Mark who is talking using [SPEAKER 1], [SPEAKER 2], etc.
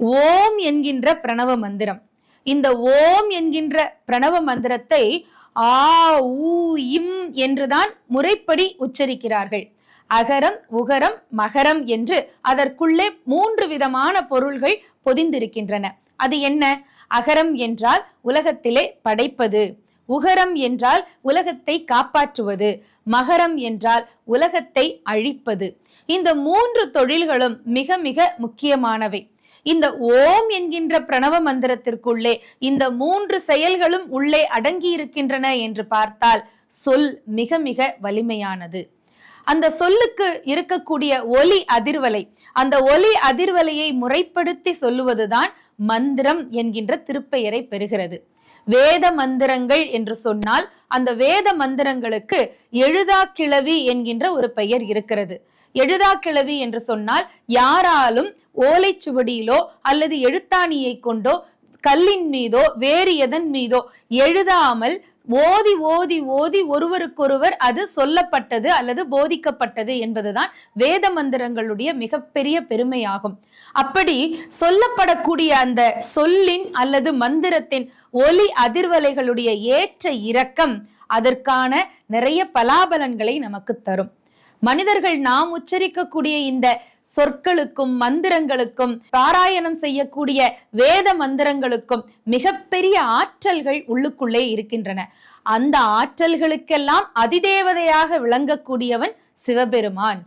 [SPEAKER 1] ஓம் என்கின்ற பிரணவ மந்திரம். இந்த ஓம் என்கின்ற பிரணவ மந்திரத்தை ஆ ஊ இம் என்றுதான் முறைப்படி உச்சரிக்கிறார்கள். அகரம் உகரம் மகரம் என்று அதற்குள்ளே மூன்று விதமான பொருள்கள் பொதிந்திருக்கின்றன. அது என்ன? அகரம் என்றால் உலகத்திலே படைப்பது. உகரம் என்றால் உலகத்தை காப்பாற்றுவது. மகரம் என்றால் உலகத்தை அழிப்பது. இந்த மூன்று தொழில்களும் மிக மிக முக்கியமானவை. இந்த ஓம் என்கின்ற பிரணவ மந்திரத்திற்குள்ளே இந்த மூன்று செயல்களும் உள்ளே அடங்கி இருக்கின்றன என்று பார்த்தால் சொல் மிக மிக வலிமையானது. அந்த சொல்லுக்கு இருக்கக்கூடிய ஒலி அதிர்வலை அந்த ஒலி அதிர்வலையை முறைப்படுத்தி சொல்லுவதுதான் மந்திரம் என்கின்ற திருப்பெயரை பெறுகிறது. வேத மந்திரங்கள் என்று சொன்னால் அந்த வேத மந்திரங்களுக்கு எழுதா கிளவி என்கின்ற ஒரு பெயர் இருக்கிறது. எழுதா கிழவி என்று சொன்னால் யாராலும் ஓலைச்சுவடியிலோ அல்லது எழுத்தாணியை கொண்டோ கல்லின் மீதோ வேறு எதன் மீதோ எழுதாமல் ஓதி ஓதி ஓதி ஒருவருக்கொருவர் அது சொல்லப்பட்டது அல்லது போதிக்கப்பட்டது என்பதுதான் வேத மந்திரங்களுடைய மிகப்பெரிய பெருமையாகும். அப்படி சொல்லப்படக்கூடிய அந்த சொல்லின் அல்லது மந்திரத்தின் ஒலி அதிர்வலைகளுடைய ஏற்ற இறக்கம் அதற்கான நிறைய பலாபலன்களை நமக்கு தரும். மனிதர்கள் நாம் உச்சரிக்கக்கூடிய இந்த சொற்களுக்கும் மந்திரங்களுக்கும் பாராயணம் செய்யக்கூடிய வேத மந்திரங்களுக்கும் மிகப்பெரிய ஆற்றல்கள் உள்ளுக்குள்ளே இருக்கின்றன. அந்த ஆற்றல்களுக்கெல்லாம் அதிதேவதையாக விளங்கக்கூடியவன் சிவபெருமான்.